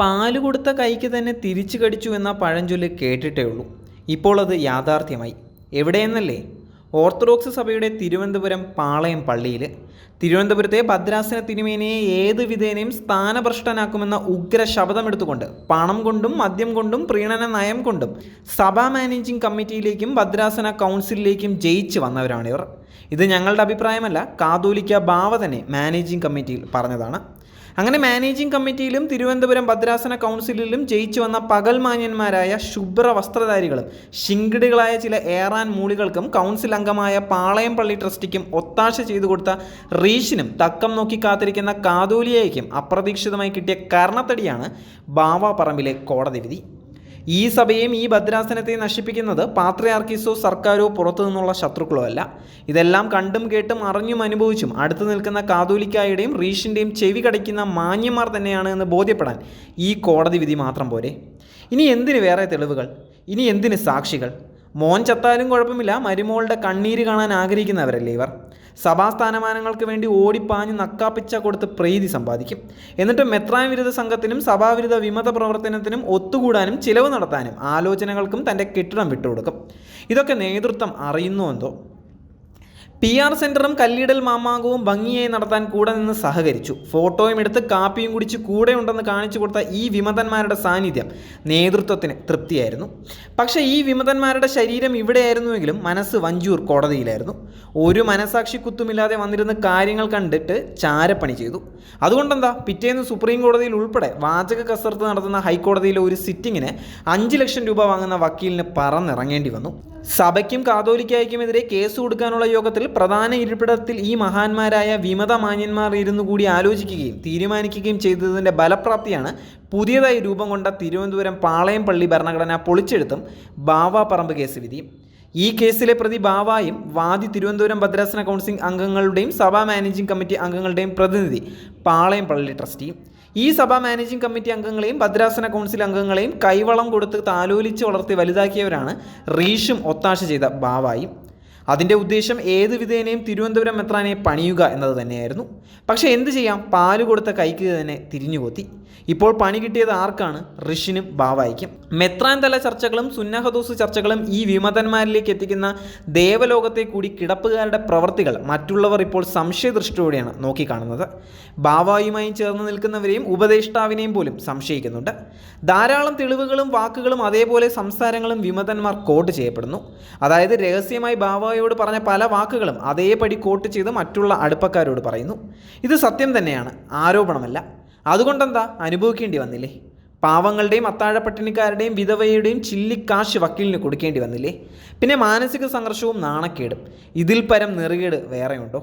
പാൽ കൊടുത്ത കൈക്ക് തന്നെ തിരിച്ചു കടിച്ചു എന്ന പഴഞ്ചൊല്ല് കേട്ടിട്ടേ ഉള്ളൂ. ഇപ്പോൾ അത് യാഥാർത്ഥ്യമായി. എവിടെയെന്നല്ലേ? ഓർത്തഡോക്സ് സഭയുടെ തിരുവനന്തപുരം പാളയം പള്ളിയിൽ. തിരുവനന്തപുരത്തെ ഭദ്രാസന തിരുമേനയെ ഏത് വിധേനയും സ്ഥാനഭ്രഷ്ടനാക്കുമെന്ന ഉഗ്ര ശബ്ദമെടുത്തുകൊണ്ട് പണം കൊണ്ടും മദ്യം കൊണ്ടും പ്രീണന നയം കൊണ്ടും സഭാ മാനേജിംഗ് കമ്മിറ്റിയിലേക്കും ഭദ്രാസന കൗൺസിലിലേക്കും ജയിച്ച് വന്നവരാണിവർ. ഇത് ഞങ്ങളുടെ അഭിപ്രായമല്ല കാതോലിക്ക ബാവ തന്നെ മാനേജിംഗ് കമ്മിറ്റിയിൽ പറഞ്ഞതാണ്. അങ്ങനെ മാനേജിംഗ് കമ്മിറ്റിയിലും തിരുവനന്തപുരം ഭദ്രാസന കൗൺസിലിലും ജയിച്ചു വന്ന പകൽമാന്യന്മാരായ ശുഭ്ര വസ്ത്രധാരികളും ശിങ്കിടികളായ ചില ഏറാൻ മൂളികൾക്കും കൗൺസിൽ അംഗമായ പാളയം പള്ളി ട്രസ്റ്റിക്കും ഒത്താശ ചെയ്തു കൊടുത്ത റീഷിനും തക്കം നോക്കി കാത്തിരിക്കുന്ന കാതോലിയയ്ക്കും അപ്രതീക്ഷിതമായി കിട്ടിയ കർണത്തടിയാണ് ബാവ പറമ്പിലെ കോടതി വിധി. ഈ സഭയെയും ഈ ഭദ്രാസനത്തെയും നശിപ്പിക്കുന്നത് പാത്രയാർക്കീസോ സർക്കാരോ പുറത്തു നിന്നുള്ള ശത്രുക്കളോ അല്ല. ഇതെല്ലാം കണ്ടും കേട്ടും അറിഞ്ഞും അനുഭവിച്ചും അടുത്ത് നിൽക്കുന്ന കാതോലിക്കായുടെയും റീഷിന്റെയും ചെവി കടിക്കുന്ന മാന്യന്മാർ തന്നെയാണ് എന്ന് ബോധ്യപ്പെടാൻ ഈ കോടതി വിധി മാത്രം പോരെ. ഇനി എന്തിന് വേറെ തെളിവുകൾ? ഇനി എന്തിന് സാക്ഷികൾ? മോൻ ചത്താലും കുഴപ്പമില്ല മരുമോളുടെ കണ്ണീര് കാണാൻ ആഗ്രഹിക്കുന്നവരല്ലേ ഇവർ? സഭാസ്ഥാനമാനങ്ങൾക്ക് വേണ്ടി ഓടിപ്പാഞ്ഞ് നക്കാപ്പിച്ച കൊടുത്ത് പ്രീതി സമ്പാദിക്കും. എന്നിട്ട് മെത്രാൻ വിരുദ്ധ സംഘത്തിനും സഭാവിരുദ്ധ വിമത പ്രവർത്തനത്തിനും ഒത്തുകൂടാനും ചിലവ് നടത്താനും ആലോചനകൾക്കും തന്റെ കെട്ടിടം വിട്ടുകൊടുക്കും. ഇതൊക്കെ നേതൃത്വം അറിയുന്നുവെന്തോ പി ആർ സെന്ററും കല്ലിടൽ മാമാങ്കവും ഭംഗിയായി നടത്താൻ കൂടെ നിന്ന് സഹകരിച്ചു. ഫോട്ടോയും എടുത്ത് കാപ്പിയും കുടിച്ച് കൂടെ ഉണ്ടെന്ന് കാണിച്ചു കൊടുത്ത ഈ വിമതന്മാരുടെ സാന്നിധ്യം നേതൃത്വത്തിന് തൃപ്തിയായിരുന്നു. പക്ഷേ ഈ വിമതന്മാരുടെ ശരീരം ഇവിടെയായിരുന്നുവെങ്കിലും മനസ്സ് വഞ്ചൂർ കോടതിയിലായിരുന്നു. ഒരു മനസാക്ഷി കുത്തുമില്ലാതെ വന്നിരുന്ന കാര്യങ്ങൾ കണ്ടിട്ട് ചാരപ്പണി ചെയ്തു. അതുകൊണ്ടെന്താ? പിറ്റേന്ന് സുപ്രീം കോടതിയിൽ ഉൾപ്പെടെ വാചക കസർത്ത് നടത്തുന്ന ഹൈക്കോടതിയിലെ ഒരു സിറ്റിങ്ങിന് അഞ്ച് ലക്ഷം രൂപ വാങ്ങുന്ന വക്കീലിന് പറന്നിറങ്ങേണ്ടി വന്നു. സഭയ്ക്കും കാതോലിക്കായ്ക്കുമെതിരെ കേസ് കൊടുക്കാനുള്ള യോഗത്തിൽ പ്രധാന ഇരിപ്പിടത്തിൽ ഈ മഹാന്മാരായ വിമത മാന്യന്മാർ ഇരുന്നു കൂടി ആലോചിക്കുകയും തീരുമാനിക്കുകയും ചെയ്തതിന്റെ ബലപ്രാപ്തിയാണ് പുതിയതായി രൂപം കൊണ്ട തിരുവനന്തപുരം പാളയം പള്ളി ഭരണഘടന പൊളിച്ചെടുത്തും ബാവ പറമ്പ് കേസ് വിധിയും. ഈ കേസിലെ പ്രതി ബാവായും വാദി തിരുവനന്തപുരം ഭദ്രാസന കൗൺസിൽ അംഗങ്ങളുടെയും സഭാ മാനേജിംഗ് കമ്മിറ്റി അംഗങ്ങളുടെയും പ്രതിനിധി പാളയം പള്ളി ട്രസ്റ്റിയും. ഈ സഭാ മാനേജിംഗ് കമ്മിറ്റി അംഗങ്ങളെയും ഭദ്രാസന കൗൺസിൽ അംഗങ്ങളെയും കൈവളം കൊടുത്ത് താലോലിച്ച് വളർത്തി വലുതാക്കിയവരാണ് റീഷും ഒത്താശ ചെയ്ത ബാവായും. അതിന്റെ ഉദ്ദേശം ഏത് വിധേനയും തിരുവനന്തപുരം മെത്രാനെ പണിയുക എന്നത് തന്നെയായിരുന്നു. പക്ഷേ എന്ത് ചെയ്യാം? പാൽ കൊടുത്ത കൈക്ക് തന്നെ തിരിഞ്ഞുകൊത്തി ഇപ്പോൾ പണി കിട്ടിയത് ആർക്കാണ്? ഋഷിനും ബാവായിക്കും. മെത്രാൻ തല ചർച്ചകളും സുന്നഹദോസ് ചർച്ചകളും ഈ വിമതന്മാരിലേക്ക് എത്തിക്കുന്ന ദേവലോകത്തെ കൂടി കിടപ്പുകാരുടെ പ്രവൃത്തികൾ മറ്റുള്ളവർ ഇപ്പോൾ സംശയദൃഷ്ടിയോടെയാണ് നോക്കിക്കാണുന്നത്. ബാവായുമായി ചേർന്ന് നിൽക്കുന്നവരെയും ഉപദേഷ്ടാവിനെയും പോലും സംശയിക്കുന്നുണ്ട്. ധാരാളം തെളിവുകളും വാക്കുകളും അതേപോലെ സംസാരങ്ങളും വിമതന്മാർ കോട്ട് ചെയ്യപ്പെടുന്നു. അതായത് രഹസ്യമായി ബാവായോട് പറഞ്ഞ പല വാക്കുകളും അതേപടി കോട്ട് ചെയ്ത് മറ്റുള്ള അടുപ്പക്കാരോട് പറയുന്നു. ഇത് സത്യം തന്നെയാണ്. ആരോപണമല്ല. അതുകൊണ്ടെന്താ? അനുഭവിക്കേണ്ടി വന്നില്ലേ? പാവങ്ങളുടെയും അത്താഴപ്പട്ടിണിക്കാരുടെയും വിധവയുടെയും ചില്ലിക്കാശ് വക്കീലിന് കൊടുക്കേണ്ടി വന്നില്ലേ? പിന്നെ മാനസിക സംഘർഷവും നാണക്കേടും. ഇതിൽ പരം നെറുകേട് വേറെയുണ്ടോ?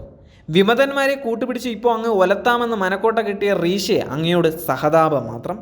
വിമതന്മാരെ കൂട്ടുപിടിച്ച് ഇപ്പോൾ അങ്ങ് ഒലത്താമെന്ന് മനക്കോട്ട കിട്ടിയ റീഷയെ അങ്ങയോട് സഹതാപം മാത്രം?